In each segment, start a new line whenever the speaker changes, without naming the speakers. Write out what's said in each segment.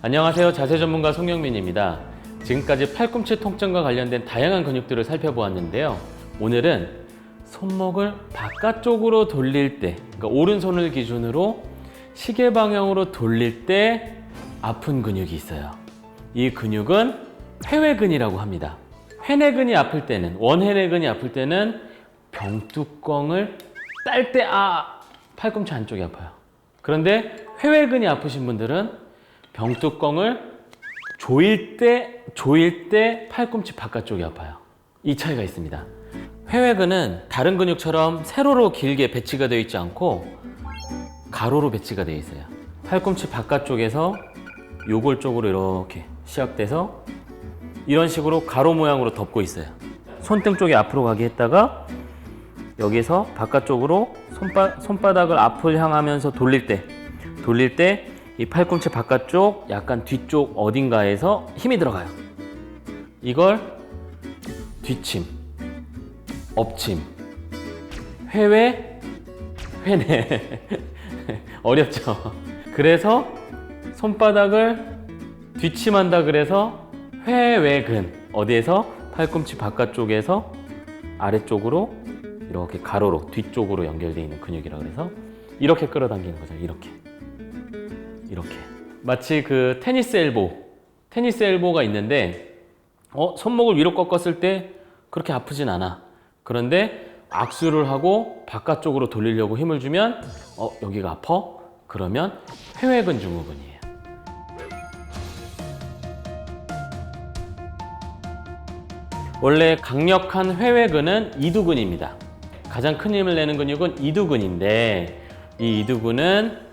안녕하세요. 자세 전문가 송영민입니다. 지금까지 팔꿈치 통증과 관련된 다양한 근육들을 살펴보았는데요. 오늘은 손목을 바깥쪽으로 돌릴 때, 그러니까 오른손을 기준으로 시계 방향으로 돌릴 때 아픈 근육이 있어요. 이 근육은 회외근이라고 합니다. 회내근이 아플 때는, 원회내근이 아플 때는 병뚜껑을 딸 때, 아, 팔꿈치 안쪽이 아파요. 그런데 회외근이 아프신 분들은 병뚜껑을 조일 때 조일 때 팔꿈치 바깥쪽이 아파요. 이 차이가 있습니다. 회외근은 다른 근육처럼 세로로 길게 배치가 되어 있지 않고 가로로 배치가 되어 있어요. 팔꿈치 바깥쪽에서 요골 쪽으로 이렇게 시작돼서 이런 식으로 가로 모양으로 덮고 있어요. 손등 쪽이 앞으로 가게 했다가 여기서 바깥쪽으로 손바, 손바닥을 앞을 향하면서 돌릴 때 돌릴 때 이 팔꿈치 바깥쪽 약간 뒤쪽 어딘가에서 힘이 들어가요. 이걸 뒤침, 엎침, 회외, 회내 어렵죠. 그래서 손바닥을 뒤침한다 그래서 회외근 어디에서 팔꿈치 바깥쪽에서 아래쪽으로 이렇게 가로로 뒤쪽으로 연결되어 있는 근육이라 그래서 이렇게 끌어당기는 거죠. 이렇게. 이렇게. 마치 그 테니스 엘보 테니스 엘보가 있는데 어 손목을 위로 꺾었을 때 그렇게 아프진 않아. 그런데 악수를 하고 바깥쪽으로 돌리려고 힘을 주면 어 여기가 아파? 그러면 회외근 증후군이에요. 원래 강력한 회외근은 이두근입니다. 가장 큰 힘을 내는 근육은 이두근인데 이 이두근은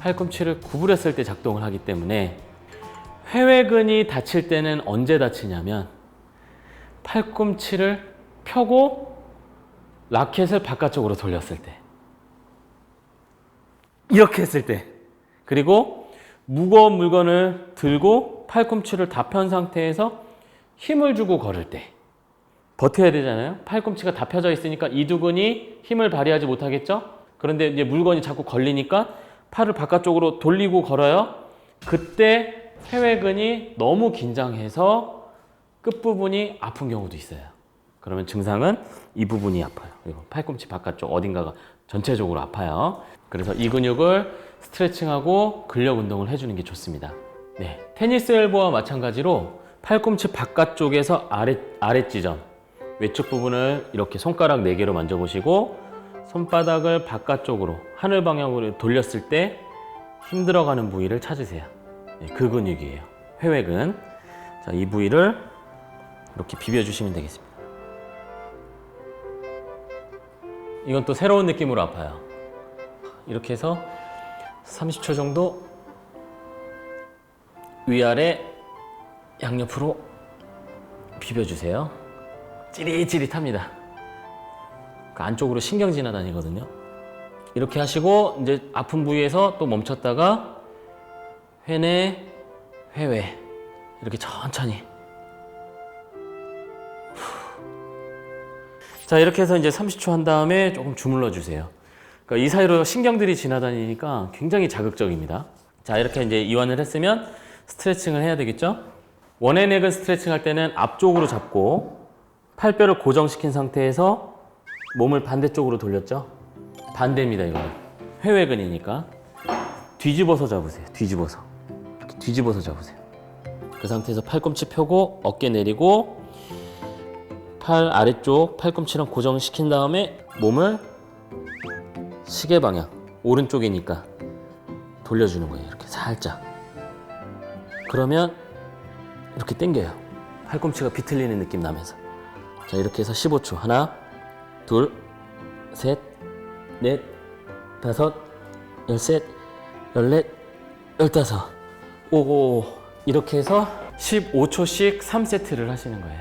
팔꿈치를 구부렸을 때 작동을 하기 때문에 회외근이 다칠 때는 언제 다치냐면 팔꿈치를 펴고 라켓을 바깥쪽으로 돌렸을 때. 이렇게 했을 때. 그리고 무거운 물건을 들고 팔꿈치를 다 편 상태에서 힘을 주고 걸을 때. 버텨야 되잖아요. 팔꿈치가 다 펴져 있으니까 이두근이 힘을 발휘하지 못하겠죠? 그런데 이제 물건이 자꾸 걸리니까 팔을 바깥쪽으로 돌리고 걸어요. 그때 회외근이 너무 긴장해서 끝부분이 아픈 경우도 있어요. 그러면 증상은 이 부분이 아파요. 팔꿈치 바깥쪽 어딘가가 전체적으로 아파요. 그래서 이 근육을 스트레칭하고 근력 운동을 해주는 게 좋습니다. 네. 테니스 엘보와 마찬가지로 팔꿈치 바깥쪽에서 아래, 아래 지점, 외측 부분을 이렇게 손가락 4개로 만져보시고 손바닥을 바깥쪽으로 하늘 방향으로 돌렸을 때 힘들어가는 부위를 찾으세요. 네, 그 근육이에요. 회외근. 자, 이 부위를 이렇게 비벼주시면 되겠습니다. 이건 또 새로운 느낌으로 아파요. 이렇게 해서 30초 정도 위아래 양옆으로 비벼주세요. 찌릿찌릿합니다. 그 안쪽으로 신경 지나다니거든요. 이렇게 하시고 이제 아픈 부위에서 또 멈췄다가 회내 회외 이렇게 천천히 자 이렇게 해서 이제 30초 한 다음에 조금 주물러 주세요. 그러니까 이 사이로 신경들이 지나다니니까 굉장히 자극적입니다. 자 이렇게 이제 이완을 했으면 스트레칭을 해야 되겠죠? 원앤액은 스트레칭 할 때는 앞쪽으로 잡고 팔뼈를 고정시킨 상태에서 몸을 반대쪽으로 돌렸죠? 반대입니다, 이거. 회외근이니까. 뒤집어서 잡으세요. 뒤집어서. 뒤집어서 잡으세요. 그 상태에서 팔꿈치 펴고 어깨 내리고 팔 아래쪽 팔꿈치랑 고정시킨 다음에 몸을 시계 방향 오른쪽이니까 돌려주는 거예요. 이렇게 살짝. 그러면 이렇게 당겨요. 팔꿈치가 비틀리는 느낌 나면서. 자, 이렇게 해서 15초. 하나, 둘, 셋, 넷, 다섯, 열셋, 열넷, 열다섯. 오, 이렇게 해서 15초씩 3세트를 하시는 거예요.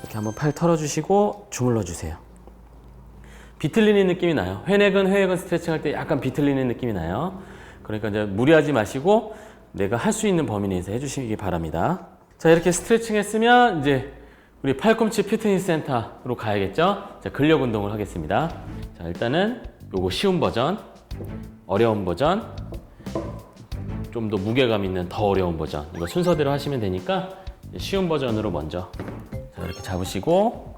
이렇게 한번 팔 털어주시고 주물러 주세요. 비틀리는 느낌이 나요. 회내근, 회외근 스트레칭 할 때 약간 비틀리는 느낌이 나요. 그러니까 이제 무리하지 마시고 내가 할 수 있는 범위 내에서 해주시기 바랍니다. 자, 이렇게 스트레칭 했으면 이제 우리 팔꿈치 피트니스 센터로 가야겠죠? 자, 근력 운동을 하겠습니다. 자, 일단은 요거 쉬운 버전, 어려운 버전. 좀 더 무게감 있는 더 어려운 버전. 이거 순서대로 하시면 되니까 쉬운 버전으로 먼저. 자, 이렇게 잡으시고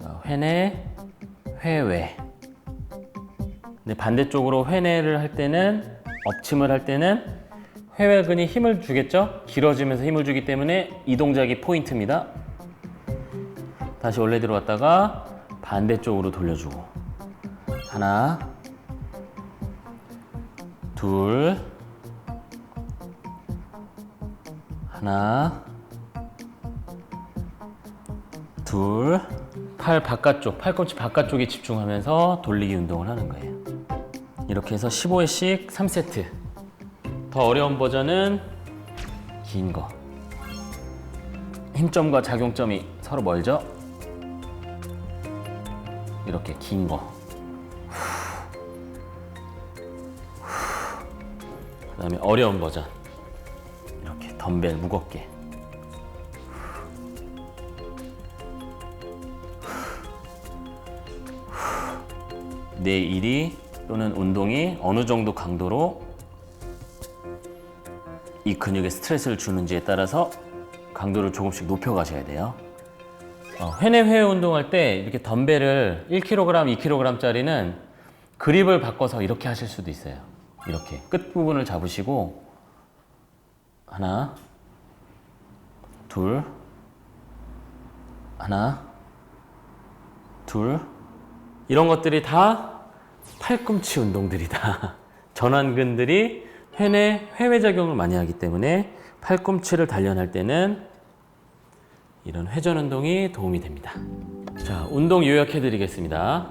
자, 회내, 회외. 근데 반대쪽으로 회내를 할 때는 엎침을 할 때는 회외근이 힘을 주겠죠? 길어지면서 힘을 주기 때문에 이 동작이 포인트입니다. 다시 원래대로 왔다가 반대쪽으로 돌려주고. 하나 둘 하나 둘. 팔 바깥쪽 팔꿈치 바깥쪽에 집중하면서 돌리기 운동을 하는 거예요. 이렇게 해서 15회씩 3세트. 더 어려운 버전은 긴 거. 힘점과 작용점이 서로 멀죠? 이렇게 긴 거. 그 다음에 어려운 버전. 이렇게 덤벨 무겁게. 내 일이 또는 운동이 어느 정도 강도로 이 근육에 스트레스를 주는지에 따라서 강도를 조금씩 높여 가셔야 돼요. 어, 회내 회의 운동할 때 이렇게 덤벨을 1kg, 2kg짜리는 그립을 바꿔서 이렇게 하실 수도 있어요. 이렇게 끝 부분을 잡으시고 하나, 둘, 하나, 둘 이런 것들이 다 팔꿈치 운동들이다. 전완근들이 회내 회외 작용을 많이 하기 때문에 팔꿈치를 단련할 때는 이런 회전 운동이 도움이 됩니다. 자, 운동 요약해 드리겠습니다.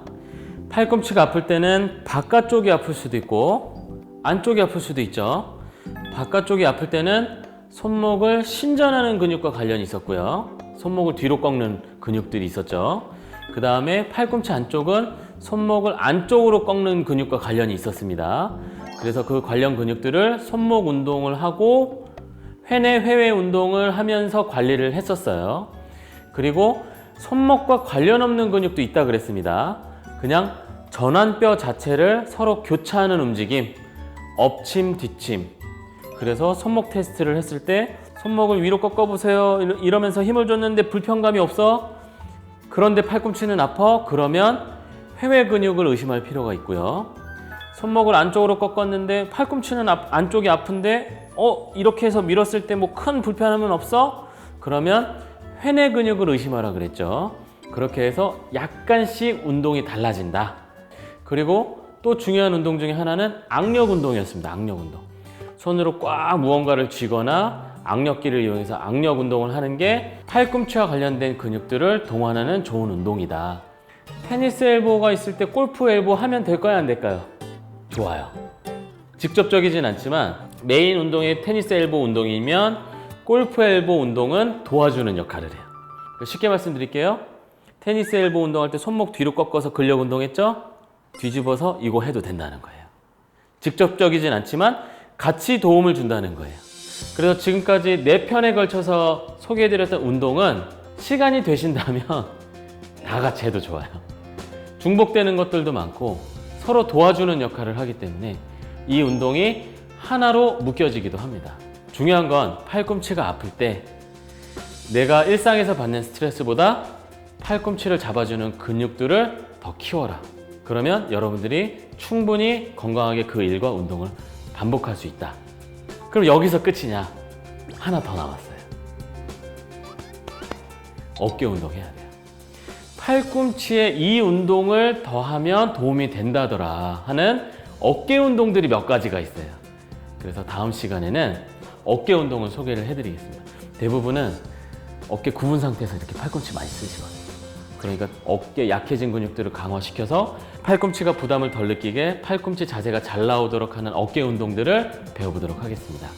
팔꿈치가 아플 때는 바깥쪽이 아플 수도 있고 안쪽이 아플 수도 있죠. 바깥쪽이 아플 때는 손목을 신전하는 근육과 관련이 있었고요. 손목을 뒤로 꺾는 근육들이 있었죠. 그 다음에 팔꿈치 안쪽은 손목을 안쪽으로 꺾는 근육과 관련이 있었습니다. 그래서 그 관련 근육들을 손목 운동을 하고 회내 회외 운동을 하면서 관리를 했었어요. 그리고 손목과 관련 없는 근육도 있다 그랬습니다. 그냥 전완뼈 자체를 서로 교차하는 움직임, 엎침, 뒤침. 그래서 손목 테스트를 했을 때 손목을 위로 꺾어 보세요. 이러면서 힘을 줬는데 불편감이 없어. 그런데 팔꿈치는 아파. 그러면 회외 근육을 의심할 필요가 있고요. 손목을 안쪽으로 꺾었는데 팔꿈치는 앞- 안쪽이 아픈데 어 이렇게 해서 밀었을 때 뭐 큰 불편함은 없어? 그러면 회내 근육을 의심하라 그랬죠. 그렇게 해서 약간씩 운동이 달라진다. 그리고 또 중요한 운동 중에 하나는 악력 운동이었습니다. 악력 운동. 손으로 꽉 무언가를 쥐거나 악력기를 이용해서 악력 운동을 하는 게 팔꿈치와 관련된 근육들을 동원하는 좋은 운동이다. 테니스 엘보가 있을 때 골프 엘보 하면 될까요? 안 될까요? 좋아요. 직접적이진 않지만 메인 운동이 테니스 엘보 운동이면 골프 엘보 운동은 도와주는 역할을 해요. 쉽게 말씀드릴게요. 테니스 엘보 운동할 때 손목 뒤로 꺾어서 근력 운동했죠? 뒤집어서 이거 해도 된다는 거예요. 직접적이진 않지만 같이 도움을 준다는 거예요. 그래서 지금까지 네 편에 걸쳐서 소개해드렸던 운동은 시간이 되신다면 다 같이 해도 좋아요. 중복되는 것들도 많고 서로 도와주는 역할을 하기 때문에 이 운동이 하나로 묶여지기도 합니다. 중요한 건 팔꿈치가 아플 때 내가 일상에서 받는 스트레스보다 팔꿈치를 잡아주는 근육들을 더 키워라. 그러면 여러분들이 충분히 건강하게 그 일과 운동을 반복할 수 있다. 그럼 여기서 끝이냐? 하나 더 남았어요. 어깨 운동 해야 돼요. 팔꿈치에 이 운동을 더하면 도움이 된다더라 하는 어깨 운동들이 몇 가지가 있어요. 그래서 다음 시간에는 어깨 운동을 소개를 해드리겠습니다. 대부분은 어깨 굽은 상태에서 이렇게 팔꿈치 많이 쓰시거든요. 그러니까 어깨 약해진 근육들을 강화시켜서 팔꿈치가 부담을 덜 느끼게 팔꿈치 자세가 잘 나오도록 하는 어깨 운동들을 배워보도록 하겠습니다.